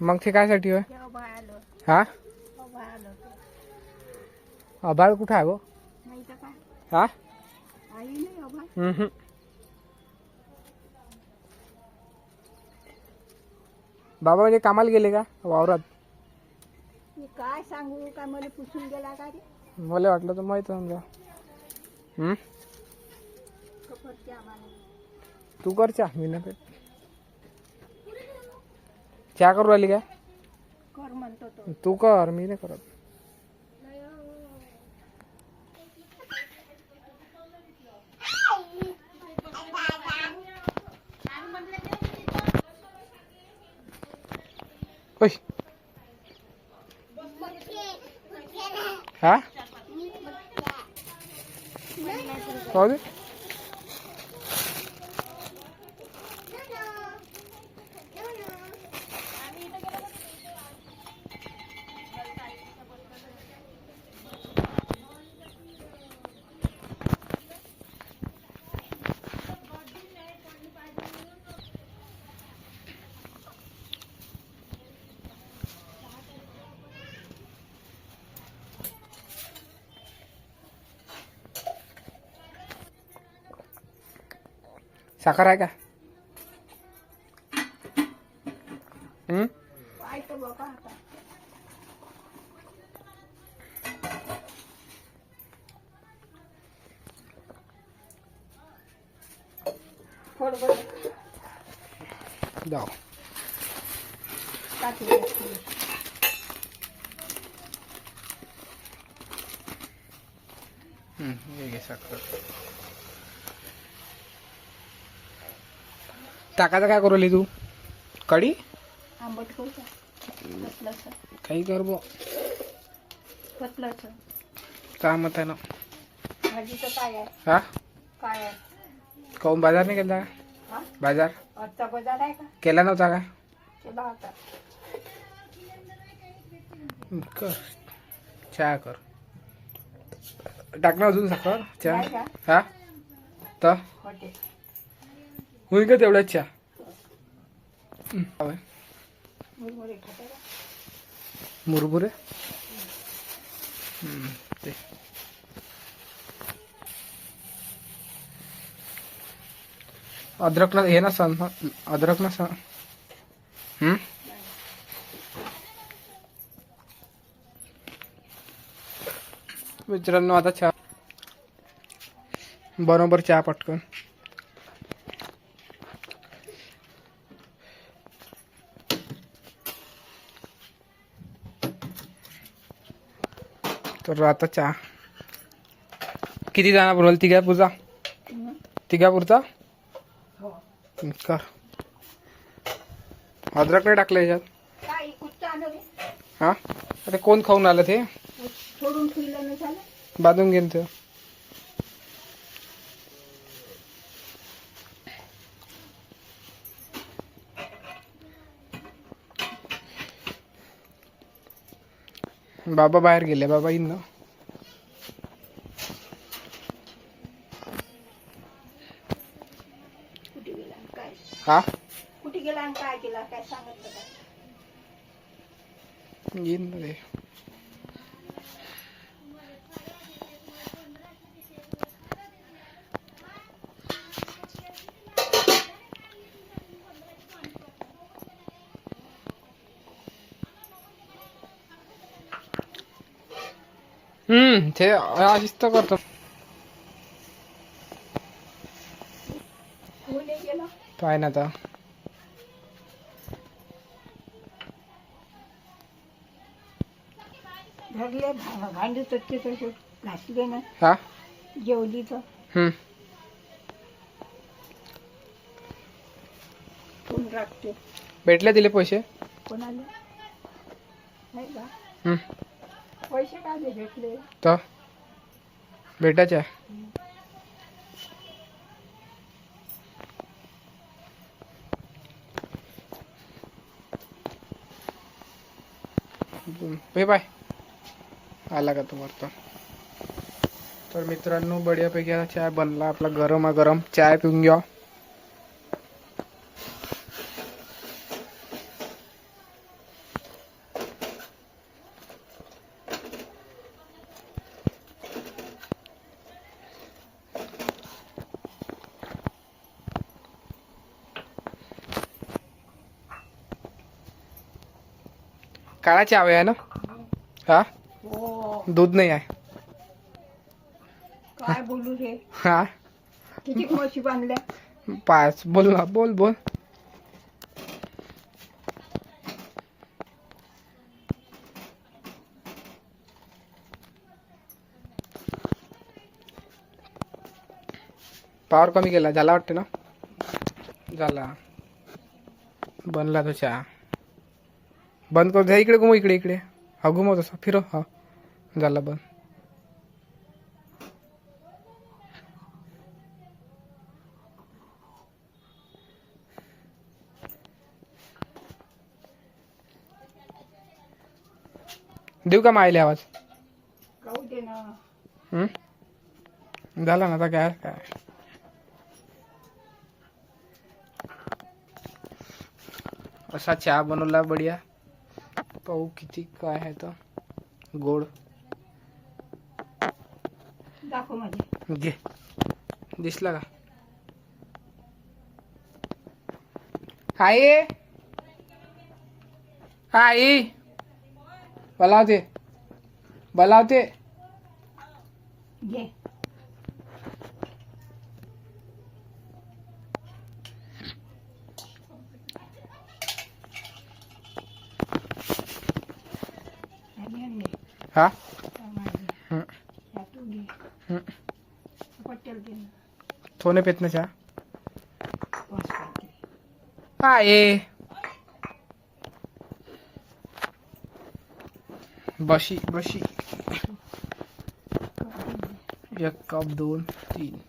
मग ते कायसाठी होय? हा? अभाळ कुठं आहे गो? हा? बाबा म्हणजे कामाला गेले का वावरात? काय सांगू काय मला पुसून गेला का रे मला वाटलं तर माहीत समजा. हम्म? तू करच्या मी नाही चहा करू राहिली काय? कर म्हणतो तो. तू कर मी नाही करत. ओय. हा? दे. साखर आहे का हम्म काय तर बाबा आता थोडं बरं जाऊ टाकलं हम्म, हे घे साखर टाकायचं काय करू तू? कढी? आंबट करू का पतलंच. काही कर बो पतलंच. काय मत आहे ना? भाजीचं काय आहे? हा? काय आहे? काहून बाजार नाही केला? का हा? बाजार? आजचा बाजार आहे का? केला नव्हता का? केला होता हम्म, कर. चहा कर. टाक ना अजून साखर? नाही चहा का? हा? तर? होईल का तेवढ्याच चहा मुरमुरे? ते. अद्रक ना हे ना सांग अद्रक ना सांग मित्रांनो आता चहा बरोबर चहा पटकन. तर आता चहा. किती जाणार बोलाल तिघापूरचा हं? तिघापूरचा हो. कर. अद्रक नाही टाकलं याच्यात हा? अरे कोण खाऊन आलं ते? बांधून घेईन ते बाबा बाहेर गेले बाबा येईन ना कुठे गेला आणि काय? हा? कुठे गेला आणि काय केला? काय सांगितलं काय येईन ना ते हम्म ते अशीच तर करतो. आहे ना आता. धरले भा- भांडी तसे तसे घासले ना. हा? जेवली तर हम्म. कोण राखते? भेटले दिले पैसे? कोणाला? नाही का? हम्म. पैसे काय नाही भेटले? तर भेटायच्या? बे पे बाय. आला का तुम्हाला तर तर मित्रांनो बढियापैकी चाय बनला. आपला गरम गरम चाय पिऊन घ्या. काळा चहा आहे ना? हा? हो. दूध नाही आहे. काय बोलू रे हा? किती म्हशी बांधल्या? पाच. बोल ना बोल बोल. पॉवर कमी केला. झाला वाटते ना? झाला. बनला तो चहा. बंद करू द्या इकडे घुमव इकडे इकडे. हा घुमव तसा. फिरव हा. झाला बंद. देऊ का मायले आवाज? हम्म? झाला ना आता काय काय? असा चहा बनवला बढिया. पाहू किती काय आहे तर? गोड. दाखव माझे. घे. दिसला का? आई. आई. बोलावते. बोलावते. घे. हा? थोने पेत ना चहा बस बशी बशी. एक कप दोन तीन.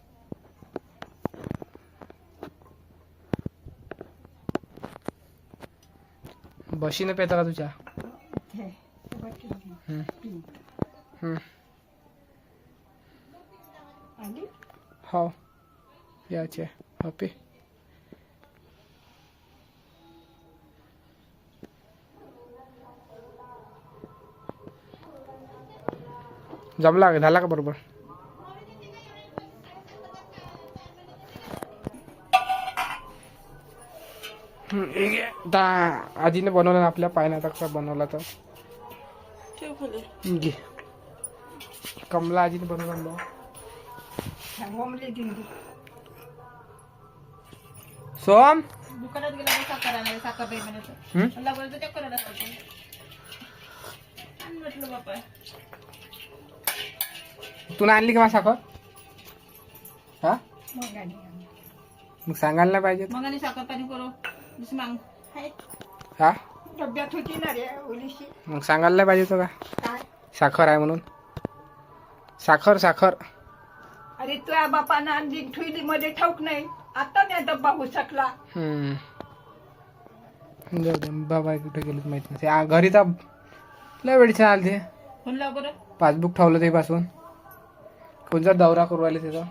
बशीने पेता का तुझ्या हो. याचे. हपे जमला झाला का बरोबर? आजीने बनवलं ना आपल्या पायनाचा कसा बनवला तर. घे कमला आजीने बनवला होमली दिंडी सोम दुकानात गेला तर साखर आणायला साखर नाही म्हणायचं हम्म? मला बोलतो त्या करायला सांगतो आणि म्हटलं बापा तू आणली का माझ्या साखर हा मग आली आम्ही. मग सांगायला नाही पाहिजे मग आणि साखर पाणी करू दुसरी माग हाय हा डब्यात होती ना रे ओलीशी. मग सांगायला नाही पाहिजे होतं का? काय? साखर आहे म्हणून. साखर साखर. अरे तुझ्या बापानं आणली ठुईली मध्ये ठाऊक नाही. आता मी डब्बा हुसकला हम्म. जाऊ दे बाबा कुठे गेलेत माहीत नाही. आ, घरी तर लय वेळची आलते. फोन लाव बरं. पासबुक ठेवलं ते पासून कोणचा दौरा करू राहिले त्याचा ते?